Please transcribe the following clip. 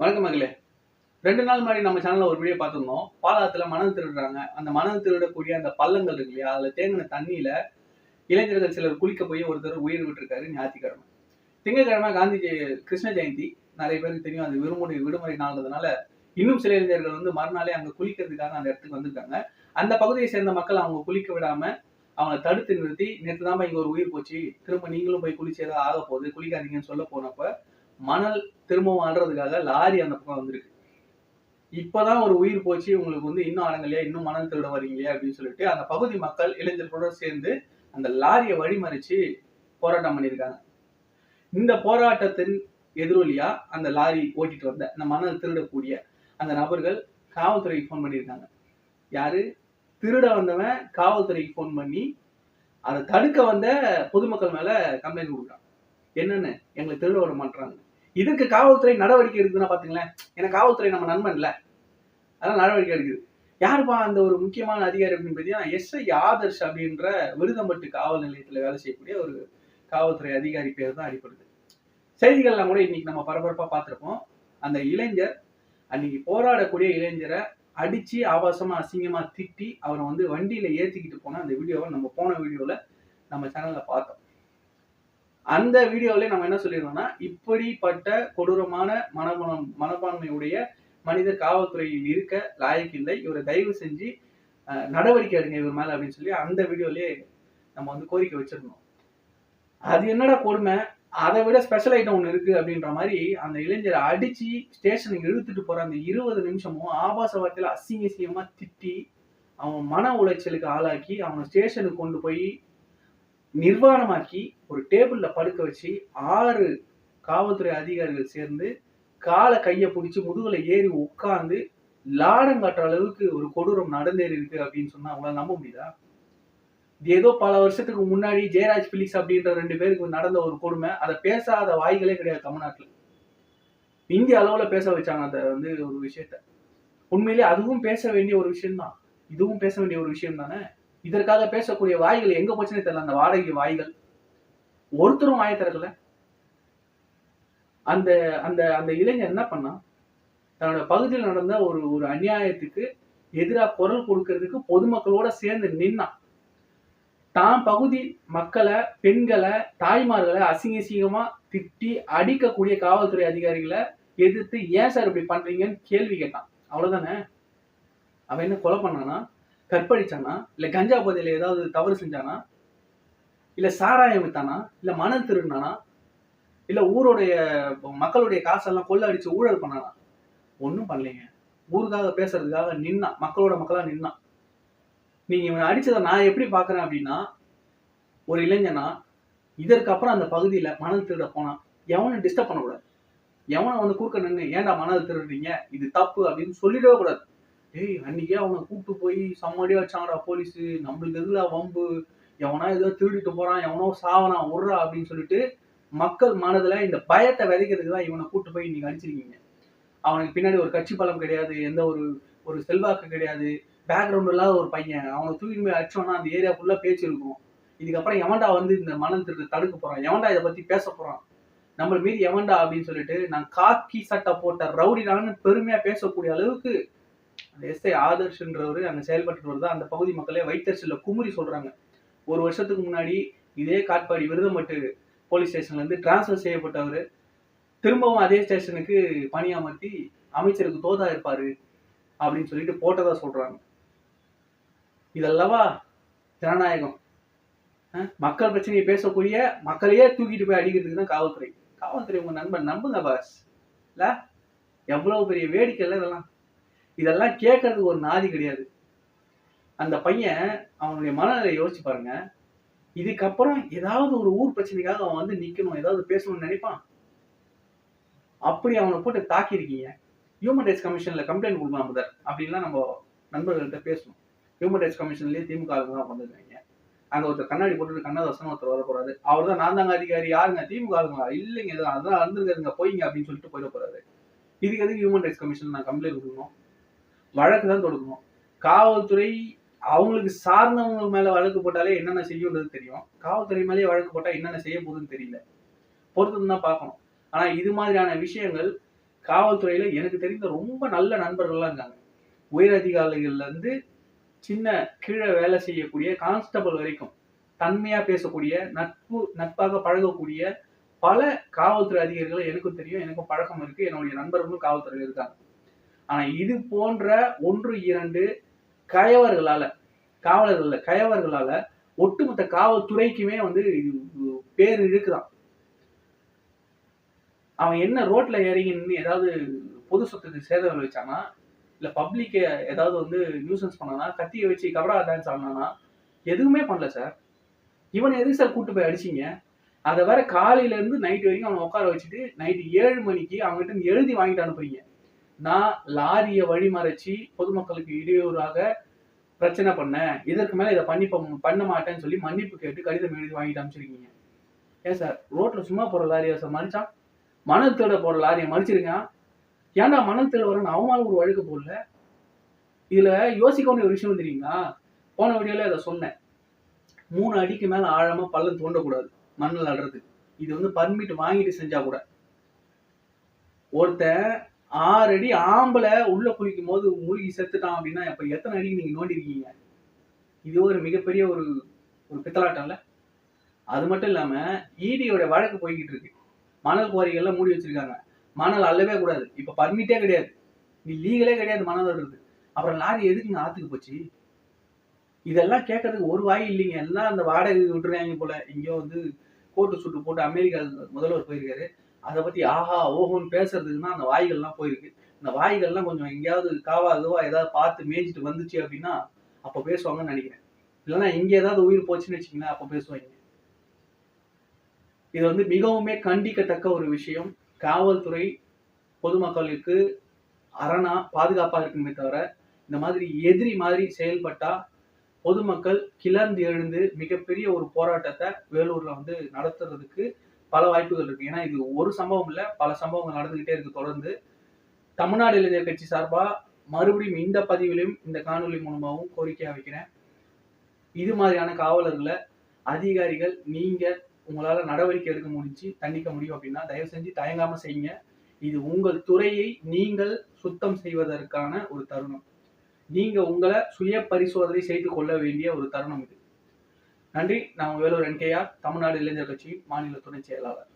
வணக்கம் மகளே. ரெண்டு நாள் முன்னாடி நம்ம சேனல்ல ஒரு வீடியோ பார்த்துருந்தோம். பாலாத்துல மணல் திருடுறாங்க. அந்த மணல் திருடக்கூடிய அந்த பள்ளங்கள் இருக்கு இல்லையா? அதுல தேங்கின தண்ணியில இளைஞர்கள் சிலர் குளிக்க போய் ஒருத்தர் உயிர் விட்டுருக்காரு ஞாயிற்றுக்கிழமை. திங்கட்கிழமை காந்தி கிருஷ்ண ஜெயந்தி நிறைய பேருக்கு தெரியும். அது விடுமுறை விடுமுறை நாள்ன்றதுனால இன்னும் சில இளைஞர்கள் வந்து மறுநாளே அங்க குளிக்கிறதுக்காக அந்த இடத்துக்கு வந்திருக்காங்க. அந்த பகுதியை சேர்ந்த மக்கள் அவங்க குளிக்க விடாம அவங்கள தடுத்து நிறுத்தி நேற்று தான் இங்க ஒரு உயிர் போச்சு. திரும்ப நீங்களும் போய் குளிச்சு ஏதாவது ஆக போகுது. குளிக்காதீங்கன்னு சொல்ல போனப்ப மணல் திரும்பவும் ஆடுறதுக்காக லாரி அந்த பக்கம் வந்திருக்கு. இப்பதான் ஒரு உயிர் போச்சு உங்களுக்கு வந்து இன்னும் அடங்கலையா இன்னும் மணல் திருட வரீங்களே அப்படின்னு சொல்லிட்டு அந்த பகுதி மக்கள் இளைஞர்களோட சேர்ந்து அந்த லாரியை வழிமறிச்சு போராட்டம் பண்ணியிருக்காங்க. இந்த போராட்டத்தின் எதிரொலியா அந்த லாரி ஓட்டிட்டு வந்த அந்த மணல் திருடக்கூடிய அந்த நபர்கள் காவல்துறைக்கு ஃபோன் பண்ணியிருக்காங்க. யாரு? திருட வந்தவன் காவல்துறைக்கு ஃபோன் பண்ணி அதை தடுக்க வந்த பொதுமக்கள் மேல கம்ப்ளைண்ட் கொடுக்குறான். என்னன்னு? எங்களை திருட விட மாட்டாங்க இதுக்கு காவல்துறை நடவடிக்கை எடுக்குதுன்னா பாத்தீங்களேன் ஏன்னா காவல்துறை நம்ம நண்பன் இல்ல. அதான் நடவடிக்கை எடுக்குது. யாருப்பா அந்த ஒரு முக்கியமான அதிகாரி அப்படின்னு பார்த்தீங்கன்னா எஸ்ஐ ஆதர்ஷ் அப்படின்ற விருதம்பட்டு காவல் நிலையத்தில் வேலை செய்யக்கூடிய ஒரு காவல்துறை அதிகாரி பேர் தான் அடிப்படுது செய்திகள்லாம் கூட இன்னைக்கு நம்ம பரபரப்பாக பார்த்துருப்போம் அந்த இளைஞர் அன்னைக்கு போராடக்கூடிய இளைஞரை அடிச்சு ஆபாசமா அசிங்கமா திட்டி அவரை வந்து வண்டியில ஏத்திக்கிட்டு போன அந்த வீடியோவை நம்ம போன வீடியோவில் நம்ம சேனல்ல பார்த்தோம். அந்த வீடியோவில நம்ம என்ன சொல்லியிருந்தோம்னா இப்படிப்பட்ட கொடூரமான மனபணம் மனப்பான்மையுடைய மனிதர் காவல்துறையில் இருக்க லாயக்கில்லை இவரை தயவு செஞ்சு நடவடிக்கை எடுங்க இவர் மேலே அப்படின்னு சொல்லி அந்த வீடியோலேயே நம்ம வந்து கோரிக்கை வச்சிருந்தோம். அது என்னடா கொடுமை? அதை விட ஸ்பெஷல் ஐட்டம் ஒன்று இருக்கு அப்படின்ற மாதிரி அந்த இளைஞரை அடிச்சு ஸ்டேஷனுக்கு இழுத்துட்டு போகிற அந்த இருபது நிமிஷமும் ஆபாச வார்த்தையில் அசிங்க அசிங்கமா திட்டி அவன் மன உளைச்சலுக்கு ஆளாக்கி அவனை ஸ்டேஷனுக்கு கொண்டு போய் நிர்வாணமாக்கி ஒரு டேபிளில் படுக்க வச்சு ஆறு காவல்துறை அதிகாரிகள் சேர்ந்து காலை கையை பிடிச்சி முதுகில் ஏறி உட்காந்து லாடம் காட்டுற அளவுக்கு ஒரு கொடூரம் நடந்தேறி இருக்கு அப்படின்னு சொன்னா அவங்களால நம்ப முடியுதா? இது ஏதோ பல வருஷத்துக்கு முன்னாடி ஜெயராஜ் பிலிக்ஸ் அப்படின்ற ரெண்டு பேருக்கு நடந்த ஒரு கொடுமை. அதை பேசாத வாய்களே கிடையாது தமிழ்நாட்டில். இந்திய அளவில் பேச வச்சாங்க அதை வந்து ஒரு விஷயத்த. உண்மையிலேயே அதுவும் பேச வேண்டிய ஒரு விஷயம்தான். இதுவும் பேச வேண்டிய ஒரு விஷயம் தானே? இதற்காக பேசக்கூடிய வாய்கள் எங்க போச்சுன்னு தெரியல. அந்த வாடகை வாய்கள். ஒருத்தரும் வாயை திறக்கல. அந்த அந்த அந்த இளைஞர் என்ன பண்ணா தன்னோட பகுதியில் நடந்த ஒரு ஒரு அநியாயத்துக்கு எதிராக குரல் கொடுக்கறதுக்கு பொதுமக்களோட சேர்ந்து நின்னான். தான் பகுதி மக்களை பெண்களை தாய்மார்களை அசிங்க அசிங்கமா திட்டி அடிக்கக்கூடிய காவல்துறை அதிகாரிகளை எதிர்த்து ஏன் சார் இப்படி பண்றீங்கன்னு கேள்வி கேட்டான். அவ்வளவுதானே? அவன் என்ன கொலை பண்ணானா? கற்பழிச்சானா? இல்லை கஞ்சா பகுதியில் ஏதாவது தவறு செஞ்சானா? இல்லை சாராயம் வித்தானா? இல்லை மணல் திருடினானா? இல்லை ஊருடைய மக்களுடைய காசெல்லாம் கொள்ள அடித்து ஊழல் பண்ணானா? ஒன்றும் பண்ணலைங்க. ஊருக்காக பேசுறதுக்காக நின்னான் மக்களோட மக்களாக நின்னான் நீங்கள் இவனை அடித்ததை நான் எப்படி பார்க்குறேன் அப்படின்னா ஒரு இளைஞனா இதற்கு அப்புறம் அந்த பகுதியில் மணல் திருட போனான் எவனும் டிஸ்டர்ப் பண்ணக்கூடாது. எவனை வந்து குறுக்க நின்று ஏன்டா மணல் திருடுறீங்க? இது தப்பு அப்படின்னு சொல்லிடவே கூடாது. ஏய் அன்னைக்கே அவனை கூப்பிட்டு போய் செம்மடியா வச்சாங்கடா போலீஸ். நம்மளுக்கு எதுல வம்பு? எவனா ஏதோ திருடிட்டு போறான் எவனோ சாவனா உர்றா அப்படின்னு சொல்லிட்டு மக்கள் மனதுல இந்த பயத்தை விதைக்கிறதுக்கு தான் இவனை கூட்டு போய் இன்னைக்கு அடிச்சிருக்கீங்க. அவனுக்கு பின்னாடி ஒரு கட்சி பலம் கிடையாது எந்த ஒரு ஒரு செல்வாக்கு கிடையாது பேக்ரவுண்ட் இல்லாத ஒரு பையன். அவனை தூக்கி போய் அடிச்சோன்னா அந்த ஏரியா ஃபுல்லா பேச்சு இருக்கும். இதுக்கப்புறம் எவன்டா வந்து இந்த மனம் திருட்டு தடுக்க போறான்? எவன்டா இதை பத்தி பேச போறான்? நம்மள மீறி எவன்டா அப்படின்னு சொல்லிட்டு நான் காக்கி சட்டை போட்ட ரவுடிடான்னு பெருமையா பேசக்கூடிய அளவுக்கு எஸ்ஐ ஆதர்ஷ்ன்றவர் அங்கே செயல்பட்டு தான் அந்த பகுதி மக்களே வைத்தறிச்சலில். குமுறி சொல்றாங்க. ஒரு வருஷத்துக்கு முன்னாடி இதே காட்பாடி விருதம்பட்டு போலீஸ் ஸ்டேஷன்ல இருந்து டிரான்ஸ்ஃபர் செய்யப்பட்டவர் திரும்பவும் அதே ஸ்டேஷனுக்கு பணியமர்த்தி அமைச்சருக்கு தோதா இருப்பாரு அப்படின்னு சொல்லிட்டு போட்டதா சொல்றாங்க. இதல்லவா? ஜனநாயகம். மக்கள் பிரச்சனையை பேசக்கூடிய மக்களையே தூக்கிட்டு போய் அடிக்கிறதுக்கு தான் காவல்துறை. காவல்துறை உங்க நண்பன் நம்புங்க பாஸ் இல்ல எவ்வளவு பெரிய வேடிக்கை இல்லை இதெல்லாம். இதெல்லாம் கேட்கறதுக்கு ஒரு நாதி கிடையாது. அந்த பையன் அவனுடைய மனநிலை யோசிச்சு பாருங்க. இதுக்கப்புறம் ஏதாவது ஒரு ஊர் பிரச்சனைக்காக அவன் வந்து நிக்கணும் ஏதாவது பேசணும்னு நினைப்பான். அப்படி அவனை போட்டு தாக்கியிருக்கீங்க. ஹியூமன் ரைட்ஸ் கமிஷன்ல கம்ப்ளைண்ட் கொடுக்கலாம் முதல் அப்படின்லாம் நம்ம நண்பர்கள்ட்ட பேசணும். ஹியூமன் ரைட்ஸ் கமிஷன்லயே திமுக தான் வந்துருக்காங்க அங்க ஒருத்தர் கண்ணாடி போட்டுட்டு கண்ணதாசன் ஒருத்தர் வர போறாரு. அவர் தான் நான் தாங்க அதிகாரி யாருங்க? திமுக ஆளுங்களா? இல்லைங்க அதான் இருந்துருக்காருங்க போயிங்க அப்படின்னு சொல்லிட்டு போயிட போறாரு. இதுக்கு எதுக்கு ஹியூமன் ரைட்ஸ் கமிஷன் நான் கம்ப்ளைண்ட் கொடுக்கணும்? வழக்கு தான் தொடுக்கணும். காவல்துறை அவங்களுக்கு சார்ந்தவங்க மேல வழக்கு போட்டாலே என்னென்ன செய்யுன்றது தெரியும். காவல்துறை மேலேயே வழக்கு போட்டால் என்னென்ன செய்ய போகுதுன்னு தெரியல. பொறுத்து தான் பார்க்கணும். ஆனா இது மாதிரியான விஷயங்கள் காவல்துறையில எனக்கு தெரிந்த ரொம்ப நல்ல நண்பர்கள்லாம் இருக்காங்க. உயர் அதிகாரிகள்ல இருந்து சின்ன கீழே வேலை செய்யக்கூடிய கான்ஸ்டபிள் வரைக்கும் தன்மையா பேசக்கூடிய நட்பு நட்பாக பழகக்கூடிய பல காவல்துறை அதிகாரிகள் எனக்கும் தெரியும். எனக்கும் பழக்கம் இருக்கு. என்னுடைய நண்பர்களும் காவல்துறையில் இருக்காங்க. ஆனா இது போன்ற ஒன்று இரண்டு கயவர்களால காவலர்கள்ல கயவர்களால ஒட்டுமொத்த காவல்துறைக்குமே வந்து இது பேர் இழுக்குதான். அவன் என்ன ரோட்ல இறங்கின்னு ஏதாவது பொது சொத்துக்கு சேதம் விளைவிச்சானா இல்ல பப்ளிக்கை ஏதாவது வந்து நியூசன்ஸ் பண்ணானா கத்தியை வச்சு கபடா டான்ஸ் ஆனானா எதுவுமே பண்ணல சார் இவனை எதுக்கு சார் கூட்டு போய் அடிச்சீங்க? அதை வேற காலையில இருந்து நைட் வரைக்கும் அவனை உட்கார வச்சுட்டு நைட்டு ஏழு மணிக்கு அவங்ககிட்ட இருந்து எழுதி வாங்கிட்டு அனுப்புறீங்க. நான் லாரியை வழிமறைச்சி பொதுமக்களுக்கு இடையூறாக பிரச்சனை பண்ணேன். இதற்கு மேலே இதை பண்ணி பண்ண மாட்டேன்னு சொல்லி மன்னிப்பு கேட்டு கடிதம் எழுதி வாங்கிட்டு அமைச்சிருக்கீங்க ஏன் சார்? ரோட்டில் சும்மா போகிற லாரியை சார்? மறிச்சான். மணல் தேட போகிற லாரியை மறிச்சிருக்கான். ஏன்டா மணல் தேட வரேன்னு அவமால ஒரு வழக்கு போடல? இதில் யோசிக்க வேண்டிய ஒரு விஷயம் தெரியுங்களா? போன வீடியோவில் இதை சொன்னேன். மூணு அடிக்கு மேலே ஆழமாக பள்ளம் தோண்டக்கூடாது மண்ணில் அடுறதுக்கு இது வந்து பர்மிட் வாங்கிட்டு செஞ்சால் கூட. ஒருத்தன் ஆறு அடி ஆம்பளை உள்ள குளிக்கும் போது மூழ்கி செத்துட்டான் அப்படின்னா அப்ப எத்தனை அடி நீங்க நோண்டிருக்கீங்க இது ஒரு மிகப்பெரிய ஒரு ஒரு பித்தலாட்டம்ல அது மட்டும் இல்லாம ஈடியோட வழக்கு போய்கிட்டு இருக்கு. மணல் குவாரிகள்லாம் மூடி வச்சிருக்காங்க. மணல் அள்ளவே கூடாது. இப்ப பர்மிட்டே கிடையாது. நீ லீகலே கிடையாது மணல் அள்ளுறது அப்புறம் லாரி எதுக்குங்க ஆத்துக்கு போச்சு? இதெல்லாம் கேட்கறதுக்கு ஒரு வாய் இல்லைங்க. எல்லாம் அந்த வாடகை விட்டுருவாங்க போல. எங்கேயோ வந்து கோட்டு சுட்டு போட்டு அமெரிக்கா முதல்வர் போயிருக்காரு. அதை பத்தி ஆஹா ஓஹோன்னு பேசுறதுக்கு தான் அந்த வாய்கள்லாம் போயிருக்கு. இந்த வாய்கள்லாம் கொஞ்சம் எங்கேயாவது காவா அதுவா ஏதாவது பார்த்து மேய்ஞ்சிட்டு வந்துச்சு அப்படின்னா அப்ப பேசுவாங்கன்னு நினைக்கிறேன். இல்லைன்னா இங்க ஏதாவது உயிர் போச்சுன்னு வச்சுக்கங்களேன் அப்ப பேசுவாங்க. இது வந்து மிகவுமே கண்டிக்கத்தக்க ஒரு விஷயம். காவல்துறை பொதுமக்களுக்கு அரணா பாதுகாப்பா இருக்குமே தவிர இந்த மாதிரி எதிரி மாதிரி செயல்பட்டா பொதுமக்கள் கிளர்ந்து எழுந்து மிகப்பெரிய ஒரு போராட்டத்தை வேலூர்ல வந்து நடத்துறதுக்கு பல வாய்ப்புகள் இருக்கு. ஏன்னா இது ஒரு சம்பவம் இல்ல. பல சம்பவங்கள் நடந்துகிட்டே இருக்கு தொடர்ந்து. தமிழ்நாடு இளைஞர் கட்சி சார்பா மறுபடியும் இந்த பதிவிலையும் இந்த காணொலி மூலமாகவும் கோரிக்கையா வைக்கிறேன். இது மாதிரியான காவலர்களை அதிகாரிகள் நீங்க உங்களால நடவடிக்கை எடுக்க முடிஞ்சு தண்டிக்க முடியும் அப்படின்னா தயவு செஞ்சு தயங்காம செய்யுங்க. இது உங்கள் துறையை நீங்கள் சுத்தம் செய்வதற்கான ஒரு தருணம். நீங்க உங்களை சுய பரிசோதனை செய்து கொள்ள வேண்டிய ஒரு தருணம் இது. நன்றி. நான் வேலூர் என்கேஆர் தமிழ்நாடு இளைஞர் கட்சி மாநில துணை செயலாளர்.